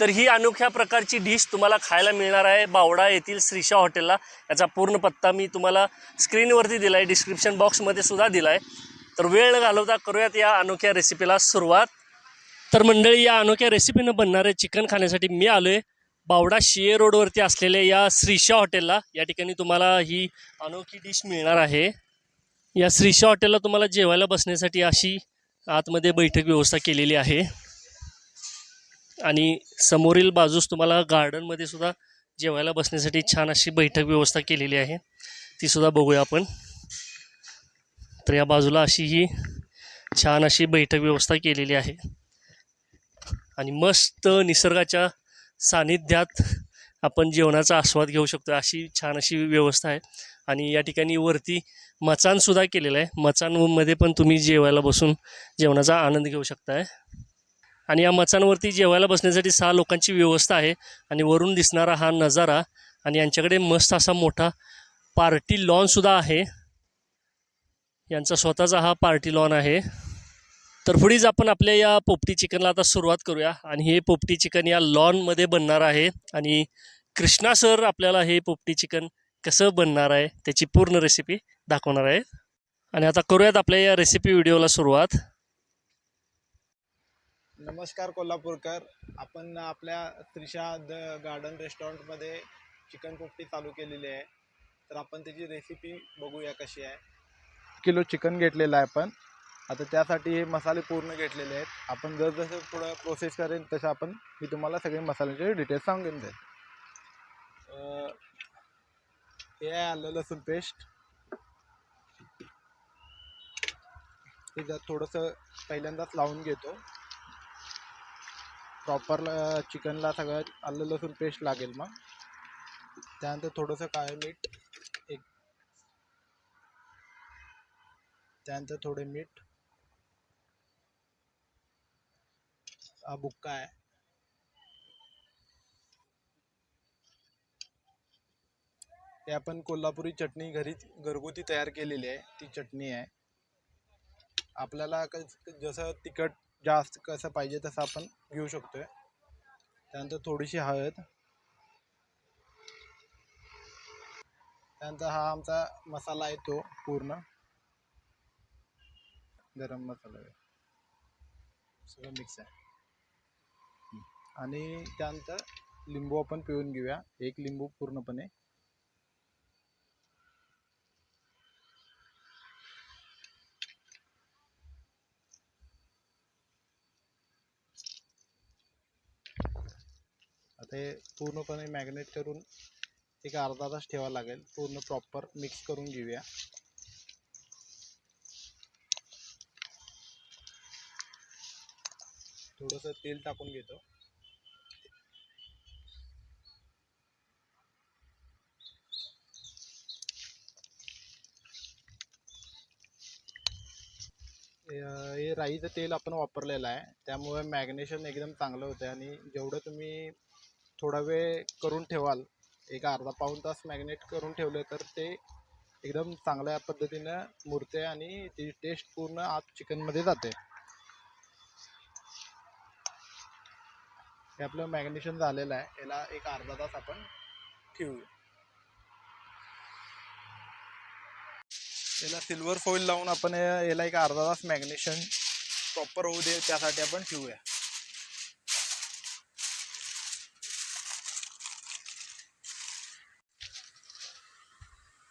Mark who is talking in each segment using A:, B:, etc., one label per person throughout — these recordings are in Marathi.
A: तर ही अनोख्या प्रकारची डिश तुम्हाला खायला मिळणार आहे. बावडा येथील श्रीशा हॉटेलला. याचा पूर्ण पत्ता मी तुम्हाला स्क्रीनवरती दिला आहे डिस्क्रिप्शन बॉक्समध्ये सुद्धा दिला आहे तर वेळ न घालवता करूयात या अनोख्या रेसिपीला सुरुवात. तर मंडळी या अनोख्या रेसिपीनं बनणारे चिकन खाण्यासाठी मी आलो आहे बावडा शिये रोडवरती असलेल्या या श्रीशा हॉटेलला या ठिकाणी तुम्हाला ही अनोखी डिश मिळणार आहे. या श्रीशा हॉटेलला तुम्हाला जेवायला बसण्यासाठी अशी आतमध्ये बैठक व्यवस्था केलेली आहे. आणि समोरील बाजूस तुम्हाला गार्डनमध्ये सुद्धा जेवायला बसण्यासाठी छान अशी बैठक व्यवस्था केलेली आहे. तीसुद्धा बघूया आपण. तर या बाजूला अशी ही छान अशी बैठक व्यवस्था केलेली आहे. आणि मस्त निसर्गाच्या सानिध्यात आपण जेवणाचा आस्वाद घेऊ शकतो अशी छान अशी व्यवस्था आहे. आणि या ठिकाणी वरती मचानसुद्धा केलेलं आहे. मचानमध्ये पण तुम्ही जेवायला बसून जेवणाचा आनंद घेऊ शकताय. आणि या मचांवरती जेवायला बसण्यासाठी सहा लोकांची व्यवस्था आहे. आणि वरून दिसणारा हा नजारा आणि यांच्याकडे मस्त असा मोठा पार्टी लॉनसुद्धा आहे. यांचा स्वतःचा हा पार्टी लॉन आहे. तर पुढेच आपण आपल्या या पोपटी चिकनला आता सुरुवात करूया. आणि हे पोपटी चिकन या लॉनमध्ये बनणार आहे. आणि कृष्णा सर आपल्याला हे पोपटी चिकन कसं बनणार आहे त्याची पूर्ण रेसिपी दाखवणार आहे. आणि आता करूयात आपल्या या रेसिपी व्हिडिओला सुरुवात.
B: नमस्कार कोल्हापूरकर. आपण आपल्या त्रिशा द गार्डन रेस्टॉरंटमध्ये चिकन पोपटी चालू केलेली आहे. तर आपण त्याची रेसिपी बघूया कशी आहे. किलो चिकन घेतलेलं आहे आपण. आता त्यासाठी हे मसाले पूर्ण घेतलेले आहेत. आपण जसजसं पुढं प्रोसेस करेन तसं आपण मी तुम्हाला सगळे मसाल्यांचे डिटेल्स सांगून देईन. हे आहे आलं लसूण पेस्ट हे जर थोडंसं पहिल्यांदाच लावून घेतो. प्रॉपर चिकनला सगळं आलं लसूण पेस्ट लागेल मग. त्यानंतर थोडंसं काळे मीठ एक त्यानंतर थोडे मीठ. हा बुक्का आहे. ते आपण कोल्हापुरी चटणी घरी घरगुती तयार केलेली आहे. ती चटणी आहे. आपल्याला जसं तिखट जास्त कसं पाहिजे तसं आपण घेऊ शकतो आहे त्यानंतर थोडीशी हळद. त्यानंतर हा आमचा मसाला आहे तो पूर्ण. गरम मसाला सगळं मिक्स आहे. आणि त्यानंतर लिंबू आपण पिळून घेऊया. एक लिंबू पूर्णपणे आता हे पूर्णपणे मॅग्नेट करून एक अर्धा तास ठेवा लागेल. पूर्ण प्रॉपर मिक्स करून घेऊया. थोडंसं तेल टाकून घेतो. हे हे राईचं तेल आपण वापरलेलं आहे. त्यामुळे मॅग्नेशन एकदम चांगलं होतं आणि जेवढं तुम्ही थोडा वेळ करून ठेवाल. एक अर्धा पाऊण तास मॅग्नेट करून ठेवलं तर ते एकदम चांगल्या पद्धतीनं मुरते आणि ती टेस्ट पूर्ण आत चिकनमध्ये जाते. हे आपलं मॅग्नेशन झालेलं आहे. याला एक अर्धा तास आपण ठेवू याला सिल्वर फॉईल लावून आपण याला एक अर्धा तास मॅग्नेशन प्रॉपर होऊ दे त्यासाठी आपण ठेवूया.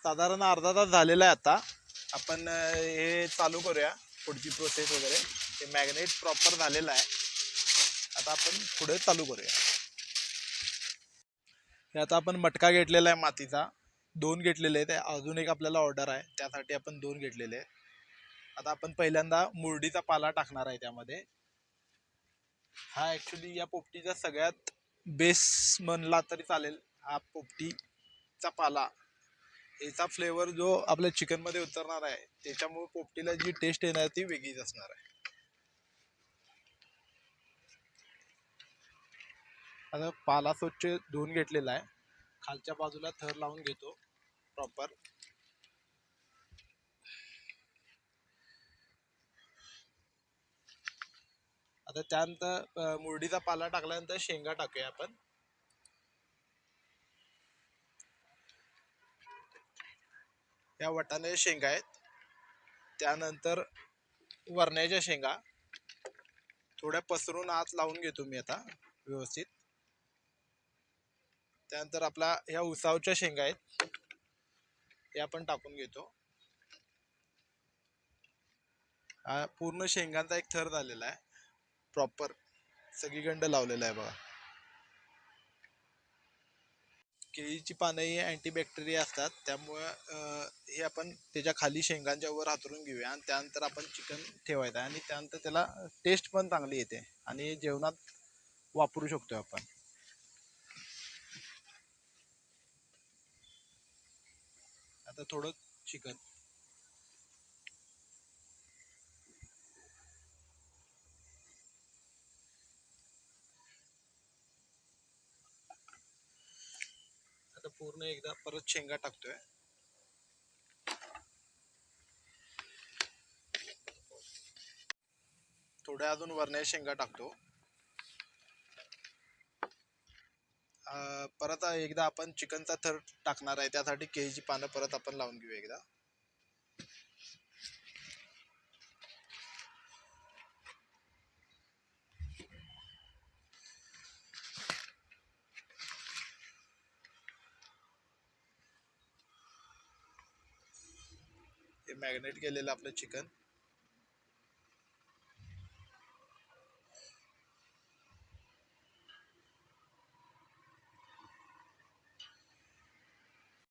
B: साधारण अर्धा तास झालेला आहे आता. आपण हे चालू करूया पुढची प्रोसेस वगैरे. हे मॅग्नेट प्रॉपर झालेलं आहे. आता आपण पुढे चालू करूया. हे आता आपण मटका घेतलेला आहे मातीचा. दोन घेतलेले आहेत. अजून एक आपल्याला ऑर्डर आहे. त्यासाठी आपण दोन घेतलेले आहेत. आता आपण पहिल्यांदा मुरडीचा पाला टाकणार आहे त्यामध्ये. हा ॲक्च्युली या पोपटीचा सगळ्यात बेस म्हणला तरी चालेल. हा पोपटीचा पाला. याचा फ्लेवर जो आपल्या चिकनमध्ये उतरणार आहे त्याच्यामुळे पोपटीला जी टेस्ट येणार ती वेगळीच असणार आहे. आता पाला स्वच्छ धुवून घेतलेला आहे. खालच्या बाजूला थर लावून घेतो प्रॉपर आता त्यानंतर मुरडीचा पाला टाकल्यानंतर शेंगा टाकूया आपण. या वाटाण्याच्या शेंगा आहेत. त्यानंतर वरण्याच्या शेंगा. थोड्या पसरून आत लावून घेतो मी आता व्यवस्थित. त्यानंतर आपला ह्या उसावच्या शेंगा आहेत. या पण टाकून घेतो. पूर्ण शेंगांचा एक थर झालेला आहे. प्रॉपर सगळी गंड लावलेला आहे बघा. केळीची पानं ही अँटीबॅक्टेरिया असतात. त्यामुळं हे आपण त्याच्याखाली शेंगांच्या वर हातरून घेऊया आणि त्यानंतर आपण चिकन ठेवायचं आहे आणि त्यानंतर त्याला टेस्ट पण चांगली येते आणि जेवणात वापरू शकतो आपण. आता थोडं चिकन आता पूर्ण एकदा परत शेंगा टाकतोय. थोड्या अजून वरण्या शेंगा टाकतो. परत एकदा आपण चिकनचा थर टाकणार आहे त्यासाठी केळीची पानं परत आपण लावून घेऊ एकदा. मॅग्नेट केलेलं आपलं चिकन.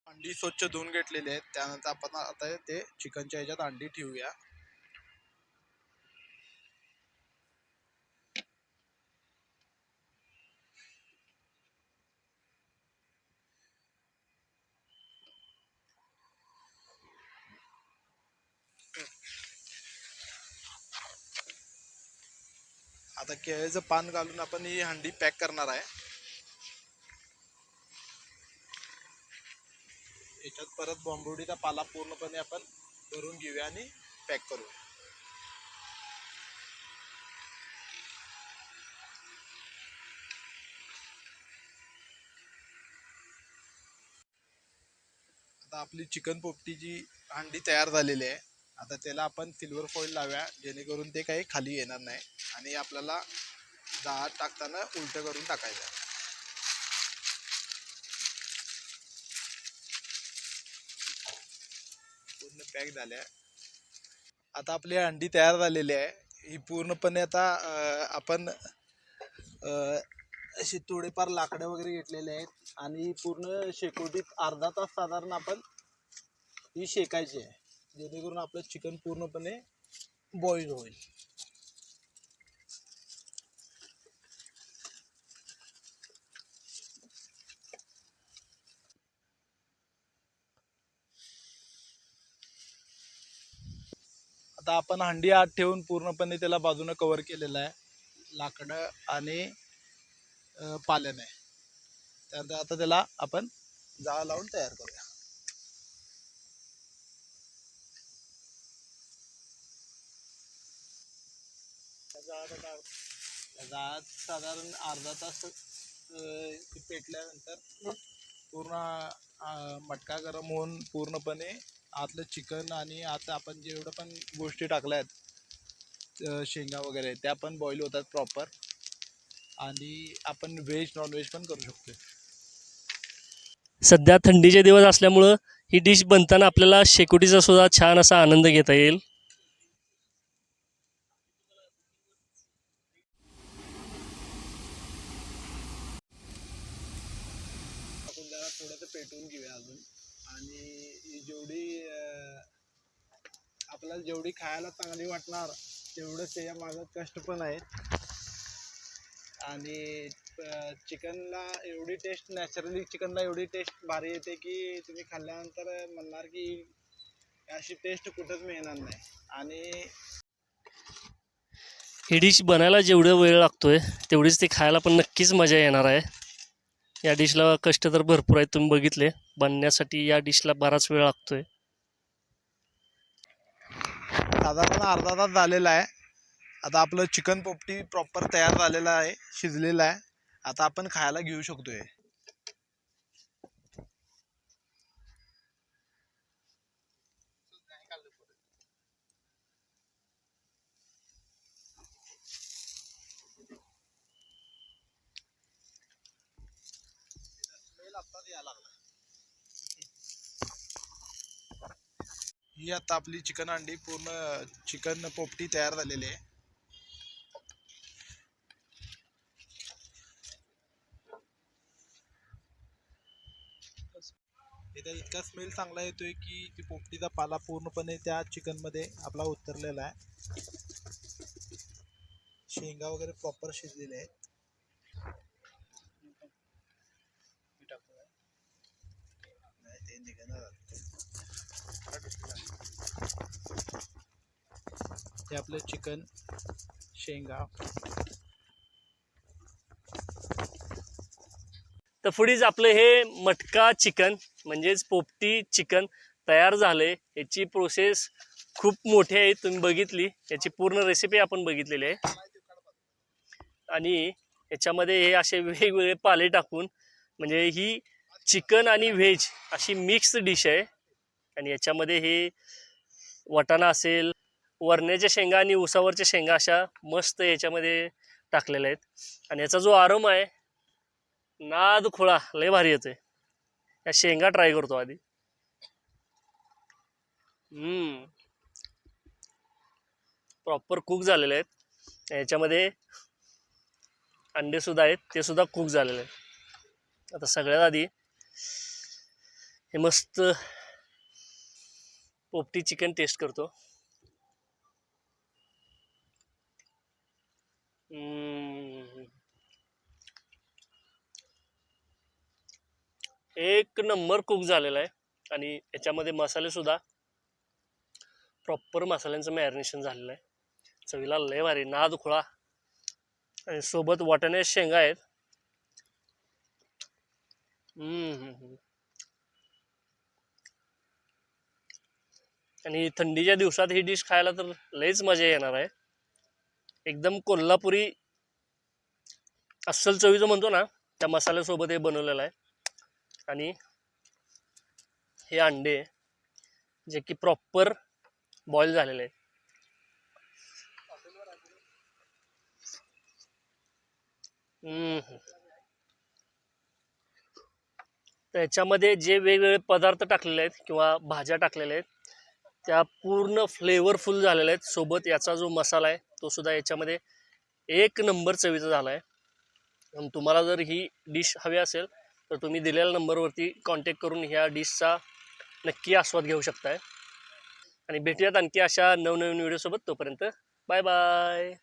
B: अंडी स्वच्छ धुवून घेतलेली आहेत. त्यानंतर आपण आता ते चिकनच्या ह्याच्यात अंडी ठेवूया. आता केळीचं पान घालून आपण ही हंडी पॅक करणार आहे. याच्यात परत बॉम्बुडीचा पाला पूर्णपणे आपण भरून घेऊया आणि पॅक करू आता आपली चिकन पोपटीची हंडी तयार झालेली आहे. आता त्याला आपण सिल्वर फॉईल लावूया जेणेकरून ते काही खाली येणार नाही. आणि आपल्याला दहा टाकताना उलटं करून टाकायचं पूर्ण पॅक झाल्या. आता आपली अंडी तयार झालेली आहे. ही पूर्णपणे आता आपण अशी थोडेफार लाकडं वगैरे घेतलेले आहेत. आणि पूर्ण शेकोटीत अर्धा तास साधारण आपण ही शेकायची आहे. जेणेकरून आपलं चिकन पूर्णपणे बॉईल होईल. आता आपण हंडी आत ठेवून पूर्णपणे त्याला बाजूने कव्हर केलेलं आहे. लाकडं आणि पाल्याने. त्यानंतर आता त्याला आपण जाळ लावून तयार करूया. जाळात साधारण अर्धा तास पेटल्यानंतर पूर्ण मटका गरम होऊन पूर्णपणे आतलं चिकन आणि आता आपण जेवढं पण गोष्टी टाकल्या आहेत शेंगा वगैरे त्या पण बॉईल होतात प्रॉपर आणि आपण व्हेज नॉनव्हेज पण करू शकतो
A: सध्या थंडीचे दिवस असल्यामुळं ही डिश बनताना आपल्याला शेकोटीचा सुद्धा छान असा आनंद घेता येईल
B: आपण जरा थोडंसं पेटवून घेऊया अजून आणि ही जेवढी अं, आपल्याला जेवढी खायला चांगली वाटणार तेवढंच त्याच्या मागं कष्ट पण आहेत. आणि चिकनला एवढी टेस्ट नॅचरली चिकनला एवढी टेस्ट भारी येते की तुम्ही खाल्ल्यानंतर म्हणणार की अशी टेस्ट कुठंच मिळणार नाही. आणि
A: ही डिश बनायला जेवढं वेळ लागतोय तेवढीच ती खायला पण नक्कीच मजा येणार आहे. या डिशला कष्ट तर भरपूर आहेत तुम्ही बघितले. बनण्यासाठी या डिशला बराच वेळ लागतोय.
B: साधारण अर्धा तास झालेला आहे. आता आपलं चिकन पोपटी प्रॉपर तयार झालेलं आहे शिजलेलं आहे. आता आपण खायला घेऊ शकतोय. ही आता आपली चिकन अंडी पूर्ण चिकन पोपटी तयार झालेली आहे. इथं इतका स्मेल चांगला येतोय की ती पोपटीचा पाला पूर्णपणे त्या चिकनमध्ये आपला उतरलेला आहे. शेंगा वगैरे प्रॉपर शिजलेले आहेत. ते निघणार हे आपलं चिकन शेंगा.
A: तर पुढेच आपलं हे मटका चिकन म्हणजेच पोपटी चिकन तयार झालंय. याची प्रोसेस खूप मोठी आहे तुम्ही बघितली. याची पूर्ण रेसिपी आपण बघितलेली आहे. आणि याच्यामध्ये हे असे वेगवेगळे पाले टाकून म्हणजे ही चिकन आणि व्हेज अशी मिक्स डिश आहे. आणि याच्यामध्ये हे वटाणा असेल वरण्याच्या शेंगा आणि उसावरच्या शेंगा अशा मस्त याच्यामध्ये टाकलेल्या आहेत. आणि याचा जो आरोम आहे नाद खुळा लय भारी येतोय. या शेंगा ट्राय करतो आधी. हम्म. प्रॉपर कुक झालेले आहेत. याच्यामध्ये अंडे सुद्धा आहेत ते सुद्धा कुक झालेले आहेत. आता सगळ्यात आधी हे मस्त पोपटी चिकन टेस्ट करतो. एक नंबर कुक झालेला आहे. आणि याच्यामध्ये मसालेसुद्धा प्रॉपर मसाल्यांचं मॅरिनेशन झालेलं आहे. चवीला लय भारी. नाद खुळा. आणि सोबत वाटाणे शेंगा आहेत. आणि थंडीच्या दिवसात ही डिश खायला तर लयच मजा येणार आहे. एकदम कोल्हापुरी अस्सल चवीचं म्हणतो ना त्या मसाल्यासोबत हे बनवलेलं आहे. आणि हे अंडे जे की प्रॉपर बॉईल झालेले आहेत. त्याच्यामध्ये जे वेगवेगळे पदार्थ टाकलेले आहेत किंवा भाज्या टाकलेल्या आहेत त्या पूर्ण फ्लेवरफुल झालेल्या आहेत. सोबत याचा जो मसाला आहे तो सुद्धा याच्यामध्ये एक नंबर चवीचा झाला आहे. तुम्हाला जर ही डिश हवी असेल तर तुम्ही दिलेल्या नंबरवरती कॉन्टॅक्ट करून ह्या डिशचा नक्की आस्वाद घेऊ शकताय. आणि भेटूयात आणखी अशा नवनवीन व्हिडिओसोबत तोपर्यंत बाय बाय